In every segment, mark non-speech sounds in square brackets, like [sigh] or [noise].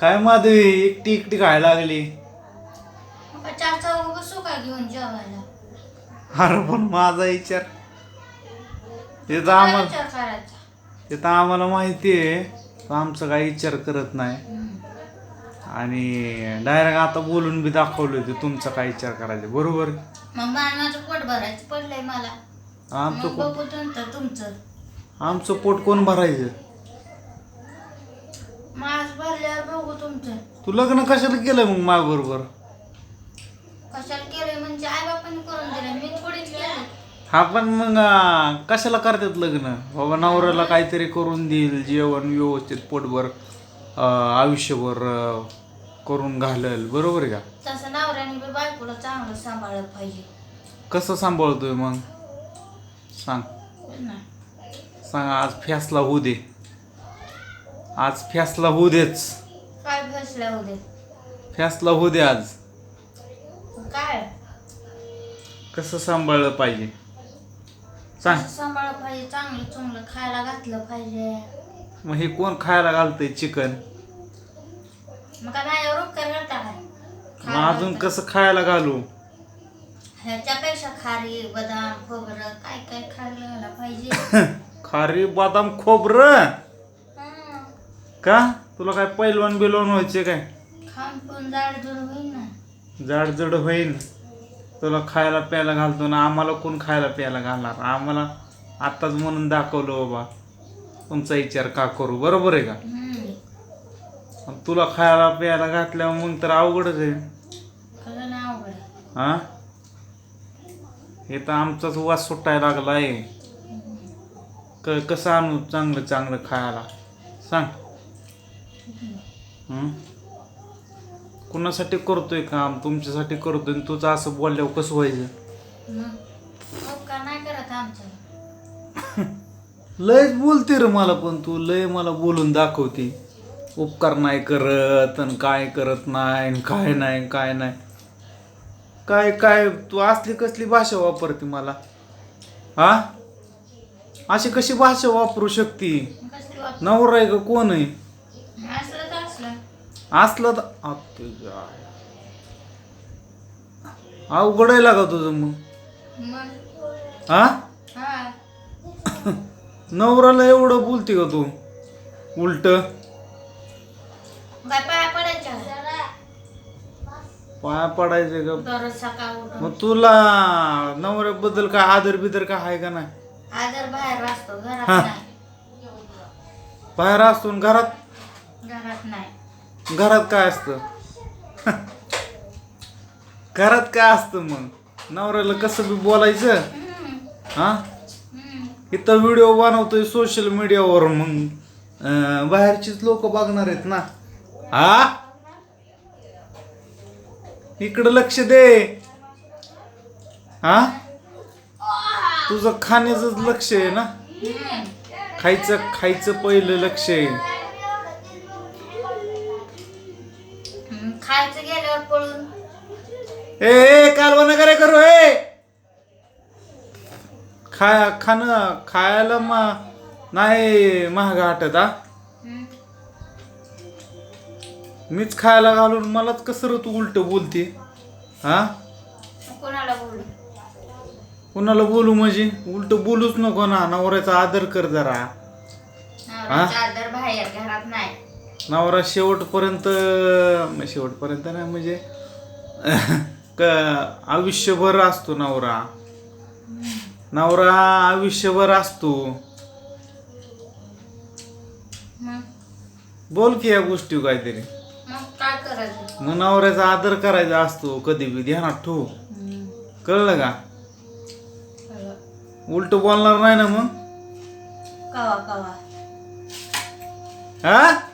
काय माधवी एकटी एकटी खायला लागली? मग चार चौघ बसू का घेऊन जेवायला? अरे पण माझा विचार. ते तर काय आम्हाला विचार करायचा. ते तर आम्हाला माहिती आहे तो आमचा काही विचार करत नाही. हम्म. आणि डायरेक्ट आता बोलून बी दाखवलं ते तुमचा काय विचार करायचा बरोबर? मग मा- माझं पोट भरायचं पडलंय मला. आमचं मग पोट बघू नंतर तुमचं. आमचं पोट कोण भरायचं? मास भरल्यावर बघू तुमचं. तू लग्न कशाला केलं मग मा बरोबर कशाला केलंय म्हणजे आई बापाने करून दिलं मी थोडीच केलं हा पण मग कशाला करतात लग्न? बाबा नवऱ्याला काहीतरी करून देईल जेवण व्यवस्थित पोटभर अं, आयुष्यभर अं, करून घालल. बरोबर आहे का? तसं नवऱ्याने बी बायकोला चांगलं सांभाळलं पाहिजे. कसं सांभाळतोय मग? सांग. सांग आज फॅसला होऊ दे. आज फॅसला होऊ देच काय फसल्या होते फॅसला होऊ दे आज. काय? कसं सांभाळलं पाहिजे? सांग. सांभाळलं पाहिजे? चांगलं चांगलं खायला घातलं पाहिजे. मग हे कोण खायला घालतंय चिकन? मग काय माझ्यावर उपकार करता काय? मग अजून कसं खायला घालू? ह्याच्यापेक्षा खारी बदाम खोबरं काय काय खायला पाहिजे? [laughs] खारी बदाम खोबरं. का? तुला काय पैलवान बिलवान व्हायचे काय? जाड जुड होईल ना जाडजड होईन. तुला खायला प्यायला घालतो ना आम्हाला कोण खायला प्यायला घालणार? आम्हाला आत्ताच म्हणून दाखवलं बाबा. तुमचा विचार का करू? बरोबर आहे का? हम्म. आणि तुला खायला प्यायला घातल्यावर मग तर अवघडच आहे. खरं ना अवघड. आहे. हा? हे तर आमचाच वास सुटायला लागलाय. क कसं आणू चांगलं चांगलं खायला? सांग. हं? कुणासाठी करतोय काम? तुमच्यासाठी करतोय आणि तुझं असं बोलल्यावर कसं व्हायचं? मग? उपकार नाही करत आमच्या [laughs] लयच बोलते रे मला पण तू. लय मला बोलून दाखवते. उपकार नाही करत आणि काय करत नाही आणि काय नाही काय नाही. काय काय? तू असली कसली भाषा वापरते मला? हा? अशी कशी भाषा वापरू शकते? कसली वाट नवरा आहे का? कोण आहे? असलं? तर असलं तर तुझ्या आई. अवघड आहे लागा तुझं मग. हा हा. नवऱ्याला एवढं बोलते का तू? उलट. काय पाया पडायच्या पाया पडायचे का? दररोज सकाळ उठून. मग तुला नवऱ्याबद्दल काय आदर बिदर काय आहे का नाही? आदर बाहेर असतो घरात हा. नाही. बाहेर असतो घरात घरात नाही. घरात काय असतं? घरात काय असतं मग? नवऱ्याला कसं बी बोलायचं? हा? इथं व्हिडिओ बनवतोय सोशल मीडियावर मग बाहेरचीच लोक बघणार आहेत ना. हा? इकडं लक्ष दे. हा? तुझं खाण्याच लक्ष आहे ना? खायचं खायचं पहिलं लक्ष आहे. खायचं गेल्यावर पळून. ए ए कालवा करे करू ए. खाया खाणं खायला मा नाही महाग वाटत हा हम्म. मीच खायला घालून मलाच कसं रे तू उलट बोलते हा मग कोणाला बोलू? कुणाला बोलू म्हणजे? उलट बोलूच नको ना नवऱ्याचा आदर कर जरा. नवऱ्याचा आदर बाहेर घरात नाही. नवरा शेवटपर्यंत शेवटपर्यंत नाही म्हणजे क आयुष्यभर असतो नवरा. नवरा आयुष्यभर असतो. बोल की या गोष्टी काहीतरी. मग काय करायचं? मग नवऱ्याचा आदर करायचा असतो कधी बी ध्यानात ठेवू. कळलं का. उलट बोलणार नाही ना मग? कवा कवा? हा?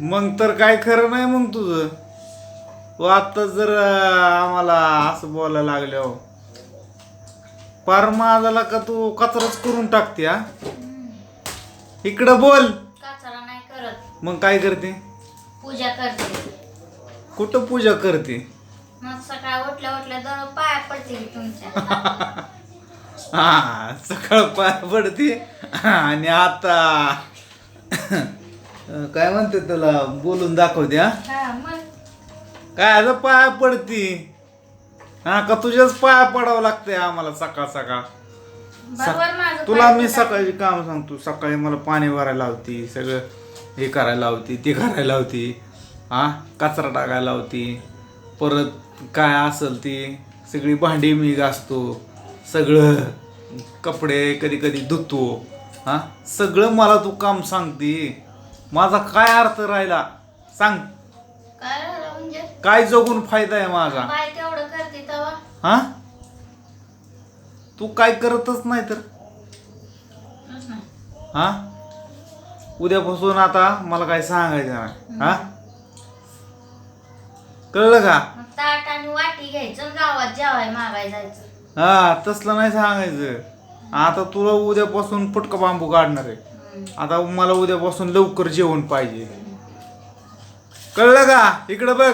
मग तर काय खरं नाही मग तुझं. तू आता जर आम्हाला असं बोलायला लागले हो. पार माझाला का तू कचराच करून टाकते हा? इकडं बोल. कचरा नाही करत. मग काय करते? पूजा करते. कुठं पूजा करते? मग सकाळ उठल्या उठल्या दररोज पाया पडते तुमच्या. [laughs] हा सकाळ पाय पडते. आणि आता काय म्हणते त्याला बोलून दाखवते हा हा काय आता पाया पडती? हा का तुझ्याच पाया पडावं लागतंय आम्हाला सकाळ सकाळ? तुला मी सकाळी काम सांगतो. सकाळी मला पाणी भरायला लावती सगळं हे करायला लावती ते करायला लावती हा कचरा टाकायला लावती परत काय असेल ती सगळी भांडी मी घासतो सगळं कपडे कधी कधी धुतो हा सगळं मला तू काम सांगती. माझा काय अर्थ राहिला? सांग. काय झालं म्हणजे? काय जगून फायदा आहे माझा? बाय तेवढं करते तेव्हा हा? तू काय करतच नाही तर. हा? उद्यापासून आता मला काय सांगायचं नाही. हा? कळलं का? मग ताट आणि वाटी घ्यायचं आणि गावात जेवाय मागाय जायचं. हा तसलं नाही सांगायचं. आता तुला उद्यापासून फुटका बांबू काढणार आहे. आता मला उद्यापासून लवकर जेवण पाहिजे. कळलं का? इकडं बघ.